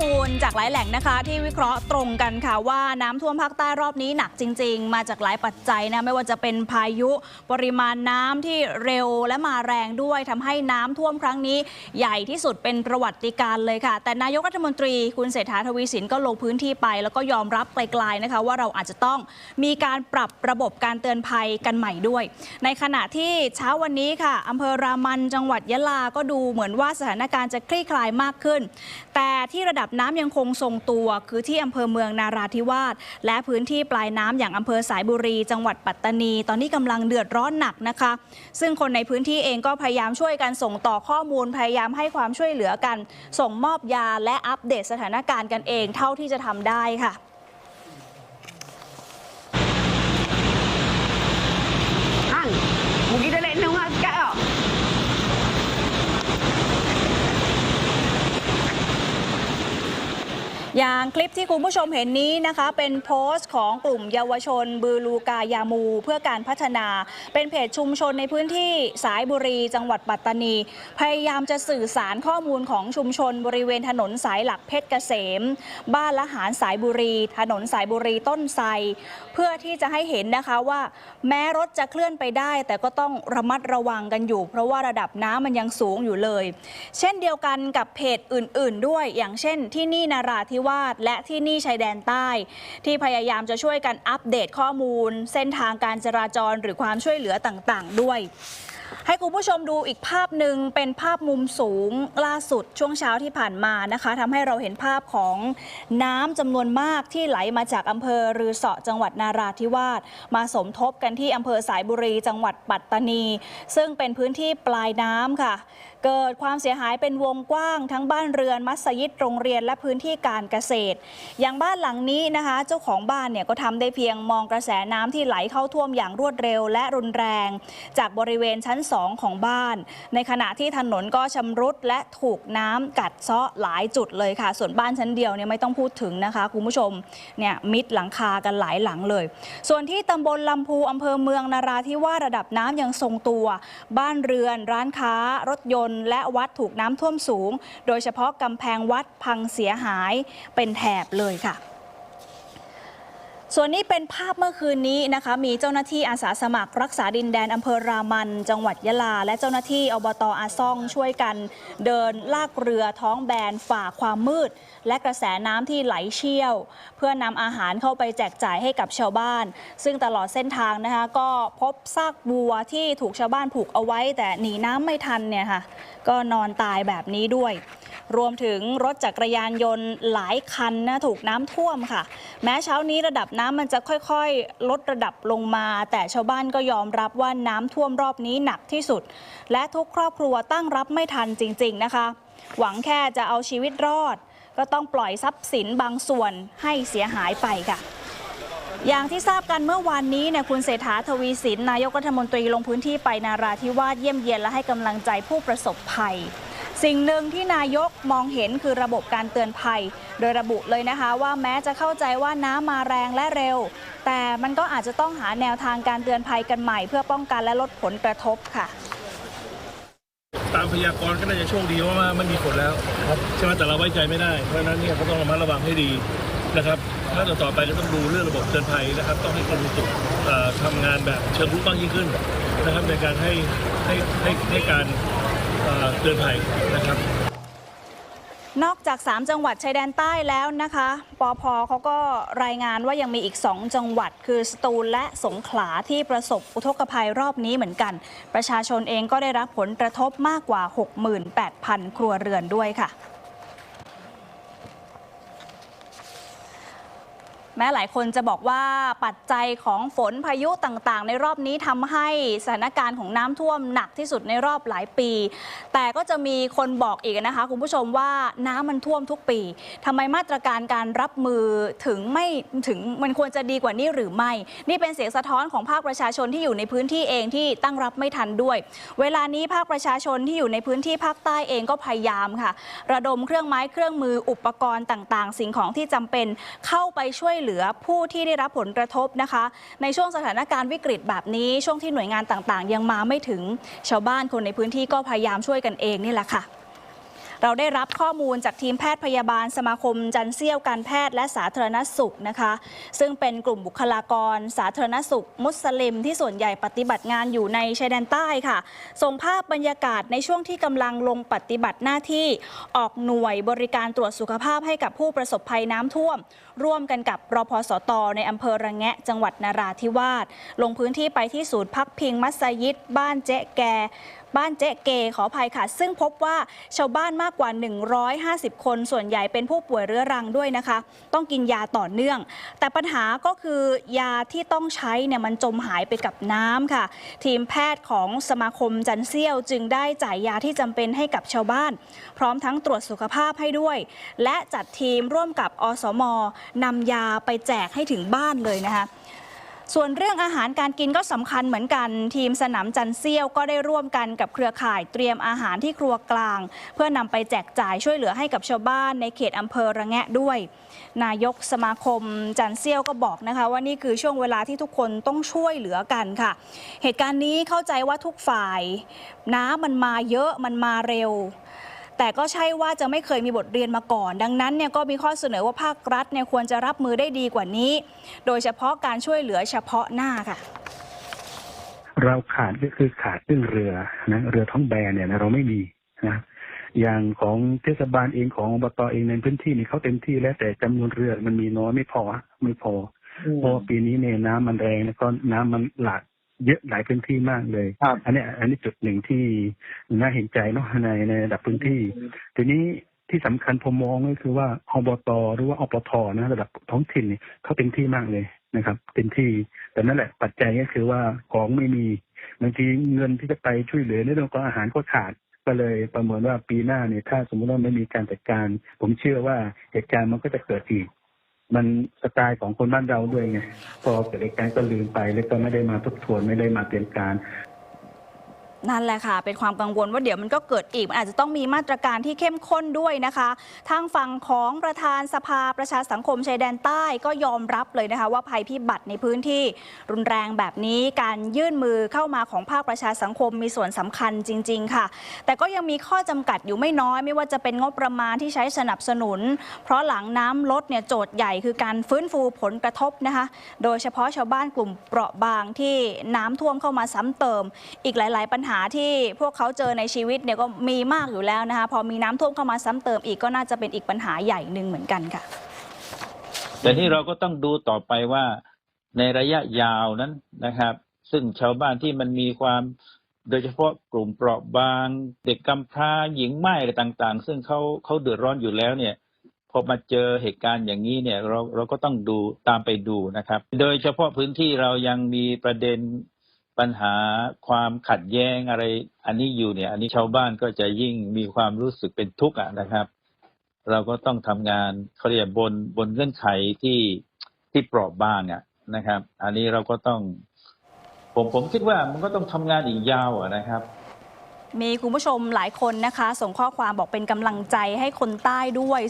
มูลจากหลายแหล่งนะคะ ที่วิเคราะห์ตรงกันค่ะว่าน้ำท่วมภาคใต้รอบนี้หนักจริง ๆ มาจากหลายปัจจัยนะไม่ว่าจะเป็นพายุปริมาณน้ำที่เร็วและมาแรงด้วยทำให้น้ำท่วมครั้งนี้ ใหญ่ที่สุดเป็นประวัติการเลยค่ะ แต่นายกรัฐมนตรีคุณเศรษฐาทวีสินก็ลงพื้นที่ไป แล้วก็ยอมรับไกลๆนะคะ ว่าเราอาจจะต้องมีการปรับระบบการเตือนภัยกันใหม่ด้วย ในขณะที่เช้าวันนี้ค่ะอำเภอรามันจังหวัดยะลาก็ดูเหมือนว่าสถานการณ์จะคลี่คลายมากขึ้น แต่ที่ระดับน้ำยังคงทรงตัว คือที่อำเภอเมืองนาราธิวาสและพื้นที่ปลายน้ำอย่างอำเภอสายบุรี จังหวัดปัตตานี ตอนนี้กำลังเดือดร้อนหนักนะคะ ซึ่งคนในพื้นที่เองก็พยายามช่วยกันส่งต่อข้อมูลพยายามให้ความช่วยเหลือกัน ส่งมอบยาและอัปเดตสถานการณ์กันเองเท่าที่จะทำได้ค่ะ อย่างคลิปที่คุณผู้ชมเห็นนี้นะคะ เป็นโพสต์ของกลุ่มเยาวชน บือลูกายามู เพื่อการพัฒนา เป็นเพจชุมชนในพื้นที่สายบุรี จังหวัดปัตตานี พยายามจะสื่อสารข้อมูลของชุมชนบริเวณถนนสายหลักเพชรเกษม บ้านละหารสายบุรี ถนนสายบุรีต้นไทรเพื่อที่จะให้เห็นนะคะว่า แม้รถจะเคลื่อนไปได้ แต่ก็ต้องระมัดระวังกันอยู่ เพราะว่าระดับน้ำมันยังสูงอยู่เลย เช่นเดียวกันกับเพจอื่น ๆ ด้วยอย่างเช่นที่นี่นาราธิวาสและที่นี่ชายแดนใต้ ที่พยายามจะช่วยกันอัปเดตข้อมูล เส้นทางการจราจรหรือความช่วยเหลือต่างๆ ด้วย ให้คุณผู้ชมดูอีกภาพหนึ่งเป็นภาพมุมสูงล่าสุดช่วงเช้าที่ผ่านมานะคะทำให้เราเห็นภาพของน้ำจำนวนมากที่ไหลมาจากอำเภอรือเสาะจังหวัดนาราธิวาสมาสมทบกันที่อำเภอสายบุรีจังหวัดปัตตานี ซึ่งเป็นพื้นที่ปลายน้ำค่ะเกิดความเสียหายเป็นวงกว้าง ทั้งบ้านเรือนมัสยิดโรงเรียนและพื้นที่การเกษตร อย่างบ้านหลังนี้นะคะ เจ้าของบ้านเนี่ยก็ทำได้เพียงมองกระแสน้ำที่ไหลเข้าท่วมอย่างรวดเร็วและรุนแรง จากบริเวณชั้น 2 ของบ้าน ในขณะที่ถนนก็ชำรุดและถูกน้ำกัดเซาะหลายจุดเลยค่ะ ส่วนบ้านชั้นเดียวเนี่ยไม่ต้องพูดถึงนะคะคุณผู้ชมเนี่ยมิดหลังคากันหลายหลังเลย ส่วนที่ตำบลลำพูอำเภอเมืองนาราธิวาสระดับน้ำยังทรงตัว บ้านเรือน ร้านค้ารถยนต์และวัดถูกน้ำท่วมสูง โดยเฉพาะกำแพงวัดพังเสียหายเป็นแถบเลยค่ะ ส่วนนี้เป็นภาพเมื่อคืนนี้นะคะ มีเจ้าหน้าที่อาสาสมัครรักษาดินแดนอำเภอรามัน จังหวัดยะลา และเจ้าหน้าที่อบตอาซ่องช่วยกัน เดินลากเรือท้องแบนฝ่าความมืด และกระแสน้ำที่ไหลเชี่ยว เพื่อนำอาหารเข้าไปแจกจ่ายให้กับชาวบ้าน ซึ่งตลอดเส้นทางนะคะก็พบซากวัวที่ถูกชาวบ้านผูกเอาไว้ แต่หนีน้ำไม่ทันเนี่ยค่ะ ก็นอนตายแบบนี้ด้วยรวมถึงรถจักรยานยนต์หลายคันนะถูกน้ำท่วมค่ะ แม้เช้านี้ระดับน้ำมันจะค่อยๆ ลดระดับลงมา แต่ชาวบ้านก็ยอมรับว่าน้ำท่วมรอบนี้หนักที่สุด และทุกครอบครัวตั้งรับไม่ทันจริง ๆ นะคะ หวังแค่จะเอาชีวิตรอด ก็ต้องปล่อยทรัพย์สินบางส่วนให้เสียหายไปค่ะอย่างที่ทราบกันเมื่อวานนี้เนี่ยคุณเศรษฐาทวีสิน นายกรัฐมนตรีลงพื้นที่ไปนาราธิวาสเยี่ยมเยียนและให้กำลังใจผู้ประสบภัย สิ่งหนึ่งที่นายกมองเห็นคือระบบการเตือนภัย โดยระบุเลยนะคะว่าแม้จะเข้าใจว่าน้ำมาแรงและเร็ว แต่มันก็อาจจะต้องหาแนวทางการเตือนภัยกันใหม่ เพื่อป้องกันและลดผลกระทบค่ะ ตามพยากรณ์ก็น่าจะโชคดีว่ามันมีฝนแล้วใช่ไหมแต่เราไว้ใจไม่ได้ เพราะนั้นเนี่ยก็ต้องระมัดระวังให้ดีนะครับถ้าต่อไปก็ต้องดูเรื่องระบบเตือนภัยนะครับ ต้องให้กรมอุตุทำงานแบบเชิงรุกมากยิ่งขึ้นนะครับในการให้ให้ให้ให้การ เตือนภัยนะครับนอกจาก 3 จังหวัดชายแดนใต้แล้วนะคะ ปอพเขาก็รายงานว่ายังมีอีก 2 จังหวัด คือสตูลและสงขลาที่ประสบอุทกภัยรอบนี้เหมือนกัน ประชาชนเองก็ได้รับผลกระทบมากกว่า 68,000 ครัวเรือนด้วยค่ะ แม้หลายคนจะบอกว่าปัจจัยของฝนพายุต่างๆ ในรอบนี้ทำให้สถานการณ์ของน้ำท่วมหนักที่สุดในรอบหลายปี แต่ก็จะมีคนบอกอีกนะคะคุณผู้ชมว่าน้ำมันท่วมทุกปีทำไมมาตรการการรับมือถึงไม่ถึงมันควรจะดีกว่านี้หรือไม่ นี่เป็นเสียงสะท้อนของภาคประชาชนที่อยู่ในพื้นที่เองที่ตั้งรับไม่ทันด้วย เวลานี้ภาคประชาชนที่อยู่ในพื้นที่ภาคใต้เองก็พยายามค่ะ ระดมเครื่องไม้เครื่องมืออุปกรณ์ต่าง ๆ สิ่งของที่จำเป็นเข้าไปช่วยเหลือผู้ที่ได้รับผลกระทบนะคะ ในช่วงสถานการณ์วิกฤตแบบนี้ช่วงที่หน่วยงานต่างๆ ยังมาไม่ถึงชาวบ้านคนในพื้นที่ก็พยายามช่วยกันเองนี่แหละค่ะ เราได้รับข้อมูลจากทีมแพทย์พยาบาล สมาคมจันเซียวการแพทย์และสาธารณสุขนะคะ ซึ่งเป็นกลุ่มบุคลากร สาธารณสุข มุสลิม ที่ส่วนใหญ่ปฏิบัติงานอยู่ในชายแดนใต้ค่ะ ส่งภาพบรรยากาศในช่วงที่กำลังลงปฏิบัติหน้าที่ออกหน่วยบริการตรวจสุขภาพให้กับผู้ประสบภัยน้ำท่วม ร่วมกันกับรพสต ในอำเภอระแงะ จังหวัดนาราธิวาสลงพื้นที่ไปที่ศูนย์พักพิงมัสยิดบ้านเจ๊แก บ้านเจ๊เกขออภัยค่ะ ซึ่งพบว่าชาวบ้านมากกว่า 150 คน ส่วนใหญ่เป็นผู้ป่วยเรื้อรังด้วยนะคะ ต้องกินยาต่อเนื่อง แต่ปัญหาก็คือยาที่ต้องใช้เนี่ยมันจมหายไปกับน้ำค่ะ ทีมแพทย์ของสมาคมจันเซียวจึงได้จ่ายยาที่จำเป็นให้กับชาวบ้าน พร้อมทั้งตรวจสุขภาพให้ด้วย และจัดทีมร่วมกับอสมนำยาไปแจกให้ถึงบ้านเลยนะคะ ส่วนเรื่องอาหารการกินก็สำคัญเหมือนกัน ทีมสนามจันเซียวก็ได้ร่วมกันกับเครือข่ายเตรียมอาหารที่ครัวกลาง เพื่อนำไปแจกจ่ายช่วยเหลือให้กับชาวบ้านในเขตอำเภอระแงะด้วย นายกสมาคมจันเซียวก็บอกนะคะ ว่านี่คือช่วงเวลาที่ทุกคนต้องช่วยเหลือกันค่ะ เหตุการณ์นี้เข้าใจว่าทุกฝ่าย น้ำมันมาเยอะมันมาเร็ว แต่ก็ใช่ว่าจะไม่เคยมีบทเรียนมาก่อน ดังนั้นเนี่ยก็มีข้อเสนอว่าภาครัฐเนี่ยควรจะรับมือได้ดีกว่านี้ โดยเฉพาะการช่วยเหลือเฉพาะหน้าค่ะเราขาดก็คือขาดเรื่องเรือนะเรือท้องแบนเนี่ยนะเราไม่มีนะอย่างของเทศบาลเองของอบตเองในพื้นที่นี่เขาเต็มที่แล้วแต่จำนวนเรือมันมีน้อยไม่พอไม่พอเพราะว่าปีนี้เนี่ยน้ำมันแรงแล้วก็น้ำมันหลาก เยอะหลายพื้นที่มากเลยครับ อันเนี้ยอันนี้จุดหนึ่งที่น่าเห็นใจเนาะในในระดับพื้นที่ ทีนี้ที่สำคัญผมมองก็คือว่าอบตหรือว่าอปทนะระดับท้องถิ่นเนี่ยเขาเต็มที่มากเลยนะครับเต็มที่ แต่นั่นแหละปัจจัยก็คือว่าของไม่มีบางทีเงินที่จะไปช่วยเหลือในเรื่องของอาหารก็ขาดก็เลยประเมินว่าปีหน้าเนี่ยถ้าสมมติว่าไม่มีการจัดการ ผมเชื่อว่าเหตุการณ์มันก็จะเกิดอีก มันสไตล์ของคนบ้านเราด้วยไงพอเกิดเหตุการณ์ก็ลืมไปแล้วก็ไม่ได้มาทบทวนไม่ได้มาเตรียมการ นั่นแหละค่ะ เป็นความกังวลว่าเดี๋ยวมันก็เกิดอีก มันอาจจะต้องมีมาตรการที่เข้มข้นด้วยนะคะ ทางฝั่งของประธานสภาประชาสังคมชายแดนใต้ก็ยอมรับเลยนะคะ ว่าภัยพิบัติในพื้นที่รุนแรงแบบนี้การยื่นมือเข้ามาของภาคประชาสังคมมีส่วนสำคัญจริง ๆ ค่ะ แต่ก็ยังมีข้อจำกัดอยู่ไม่น้อย ไม่ว่าจะเป็นงบประมาณที่ใช้สนับสนุน เพราะหลังน้ำลดเนี่ยโจทย์ใหญ่คือการฟื้นฟูผลกระทบนะคะ โดยเฉพาะชาวบ้านกลุ่มเปราะบางที่น้ำท่วมเข้ามาซ้ำเติม อีกหลาย ๆ ปัญหาหาที่พวกเขาเจอในชีวิตเนี่ยก็มีมากอยู่แล้วนะคะ พอมีน้ำท่วมเข้ามาซ้ำเติมอีกก็น่าจะเป็นอีกปัญหาใหญ่หนึ่งเหมือนกันค่ะ แต่นี่เราก็ต้องดูต่อไปว่าในระยะยาวนั้นนะครับ ซึ่งชาวบ้านที่มันมีความโดยเฉพาะกลุ่มเปราะบาง เด็กกำพร้าหญิงไม้อะไรต่าง ๆ ซึ่งเขาเขาเดือดร้อนอยู่แล้วเนี่ยพอมาเจอเหตุการณ์อย่างนี้เนี่ยเราเราก็ต้องดูตามไปดูนะครับ โดยเฉพาะพื้นที่เรายังมีประเด็น ปัญหาความขัดแย้งอะไร อันนี้อยู่เนี่ย อันนี้ชาวบ้านก็จะยิ่งมีความรู้สึกเป็นทุกข์อะนะครับ เราก็ต้องทำงานเขาเรียกบนบนเงื่อนไขที่ที่เปราะบางอะนะครับ อันนี้เราก็ต้องผมผมคิดว่ามันก็ต้องทำงานอีกยาวอะนะครับมีคุณผู้ชมหลายคนนะคะ ส่งข้อความบอกเป็นกำลังใจให้คนใต้ด้วย